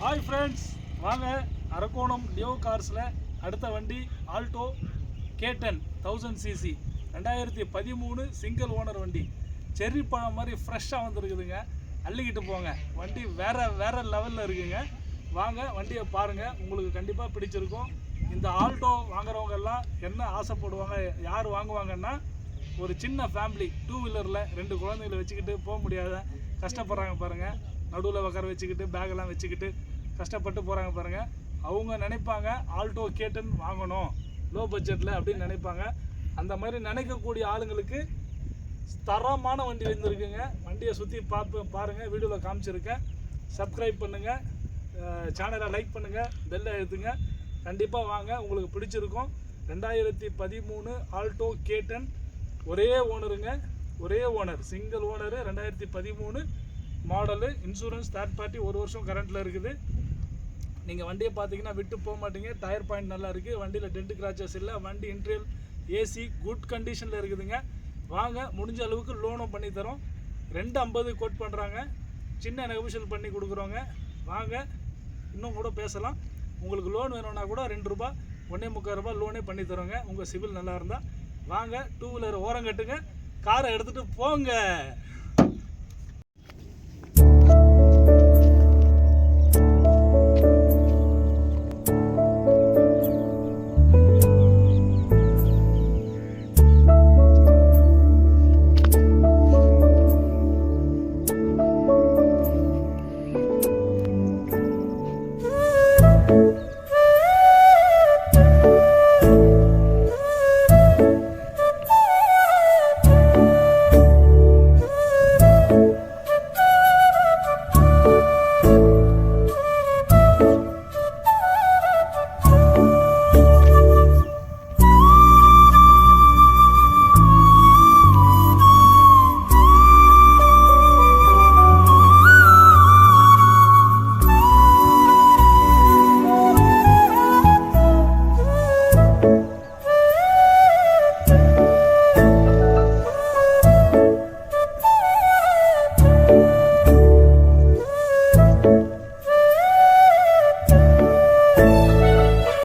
Hi friends வாங்க Arakkonam Leo கார்ஸில் அடுத்த வண்டி Alto K ten thousand CC ரெண்டாயிரத்தி பதிமூணு சிங்கிள் ஓனர் வண்டி. செர்ரி பழம் மாதிரி ஃப்ரெஷ்ஷாக வந்திருக்குதுங்க. அள்ளிக்கிட்டு போங்க. வண்டி வேறு வேறு லெவலில் இருக்குங்க. வாங்க வண்டியை பாருங்கள் உங்களுக்கு கண்டிப்பாக பிடிச்சிருக்கும். இந்த ஆல்டோ வாங்குறவங்க எல்லாம் என்ன ஆசைப்படுவாங்க யார் வாங்குவாங்கன்னா ஒரு சின்ன ஃபேமிலி டூ வீலரில் ரெண்டு குழந்தைகளை வச்சுக்கிட்டு போக முடியாத கஷ்டப்படுறாங்க பாருங்கள் நடுவில் உட்கார வச்சுக்கிட்டு பேக்கெல்லாம் வச்சுக்கிட்டு கஷ்டப்பட்டு போகிறாங்க பாருங்கள் அவங்க நினைப்பாங்க ஆல்டோ கேட்டுன்னு வாங்கணும். லோ பட்ஜெட்டில் அப்படின்னு நினைப்பாங்க. அந்த மாதிரி நினைக்கக்கூடிய ஆளுங்களுக்கு தரமான வண்டி வந்துருக்குங்க. வண்டியை சுற்றி பார்த்து பாருங்கள் வீடியோவில் காமிச்சிருக்கேன். சப்ஸ்கிரைப் பண்ணுங்கள் சேனலை லைக் பண்ணுங்கள் பெல்லை எழுத்துங்க. கண்டிப்பாக வாங்க. உங்களுக்கு பிடிச்சிருக்கும். ரெண்டாயிரத்தி பதிமூணு ஆல்டோ கேட்டன் ஒரே ஓனருங்க ஒரே ஓனர் சிங்கிள் ஓனரு ரெண்டாயிரத்தி பதிமூணு மாடலு இன்சூரன்ஸ் தேர்ட் பார்ட்டி ஒரு வருஷம் கரண்ட்டில் இருக்குது. நீங்கள் வண்டியை பார்த்தீங்கன்னா விட்டு போக மாட்டீங்க. டயர் பாயிண்ட் நல்லா இருக்குது வண்டியில் டென்ட் கிராச்சஸ் இல்லை. வண்டி இன்ட்ரியல் ஏசி குட் கண்டிஷனில் இருக்குதுங்க. வாங்க முடிஞ்ச அளவுக்கு லோனும் பண்ணித்தரோம் ரெண்டு ஐம்பது கோட் பண்ணுறாங்க சின்ன நெகோஷியல் பண்ணி கொடுக்குறோங்க. வாங்க இன்னும் கூட பேசலாம். உங்களுக்கு லோன் வேணும்னா கூட ரெண்டு ரூபா ஒன்றே முக்கால் ரூபாய் லோனே பண்ணி தரோங்க. உங்கள் சிவில் நல்லா இருந்தால் வாங்க டூ வீலர் ஓரம் கட்டுங்க. காரை எடுத்துகிட்டு போங்க.